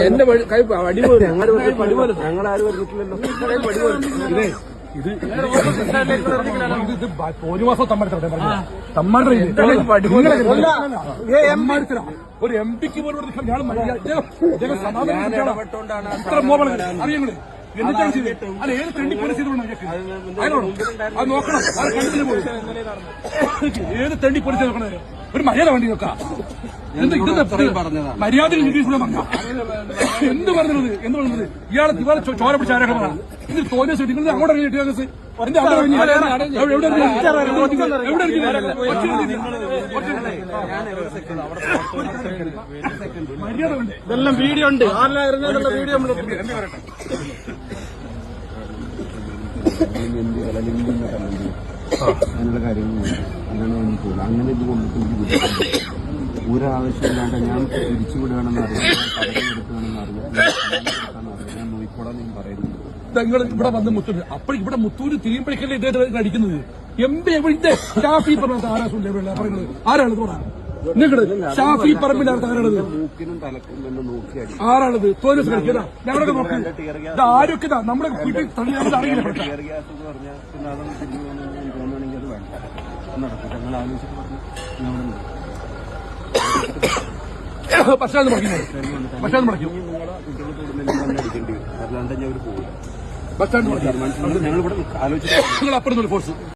എന്റെ ഒരു മാസം ഒരു സമാധാനം ഏത് തെണ്ടി പോലീസ് നോക്കണേ ഒരു മര്യാദ വേണ്ടി നോക്കാം. എന്ത് ഇത് മര്യാദ പറഞ്ഞ എന്ത് പറഞ്ഞത്? എന്ത് പറഞ്ഞത്? ഇയാളെ ഇയാളെ ചോര പിടിച്ച ആരൊക്കെ പറഞ്ഞ ഇത് തോന്നിയ സ്ഥിതി. നിങ്ങൾ അങ്ങോട്ട് കിട്ടിയ കേസ് എന്റെ അവിടെ ഉണ്ട് ഇതെല്ലാം വീഡിയോ ഉണ്ട്. ആരെല്ലാം ഇറങ്ങിയുള്ള വീഡിയോ നമ്മൾ അങ്ങനെയുള്ള കാര്യങ്ങളൊന്നും പോകില്ല അങ്ങനെ ഇത് കൊണ്ടിട്ട് എനിക്ക് ബുദ്ധിമുട്ടുണ്ട്. ഒരാവശ്യമില്ലാണ്ട് ഞാൻ പദവി എടുക്കുകയാണെന്ന് അറിയാം ഞാൻ സമാധാനപ്പെടുത്താൻ അറിയാം ഞാൻ നോക്കിക്കോളാം ഞാൻ പറയുന്നുണ്ട് നിങ്ങൾ ഇവിടെ വന്ന് മുത്തൂര് അപ്പോൾ ഇവിടെ മുത്തൂര് തിരിയുമ്പോഴേക്കല്ലേ ഇദ്ദേഹത്തിന് അടിക്കുന്നത് എം പി ഇവിടെ ഷാഫി പറഞ്ഞ ആരാ സുല്ലേബിള്ള പറയുന്നത് ആരാണ് തോന്നാ നിങ്ങൾ. ഷാഫി പറമ്പിലാണ് ആരാണത്? നോക്കി ആരൊക്കെ നമ്മുടെ വീട്ടിൽ തള്ളിയാൽ അറിയില്ല നടക്കും ഞങ്ങൾ ആലോചിച്ചിട്ട് പറഞ്ഞു നിൽക്കും. പക്ഷേ അത് മുടക്കി പക്ഷേ അത് മുടക്കി ഇനി നിങ്ങളെ കുട്ടികൾ അടിക്കേണ്ടി വരും. അല്ലാണ്ട് ഞാൻ ഒരു പോകില്ല ബസ് സ്റ്റാൻഡ് മുടക്കി തീരുമാനിച്ചു. ഞങ്ങൾ ഇവിടെ ആലോചിച്ചു നിങ്ങൾ അപ്പുറത്തുള്ള ഫോഴ്സ്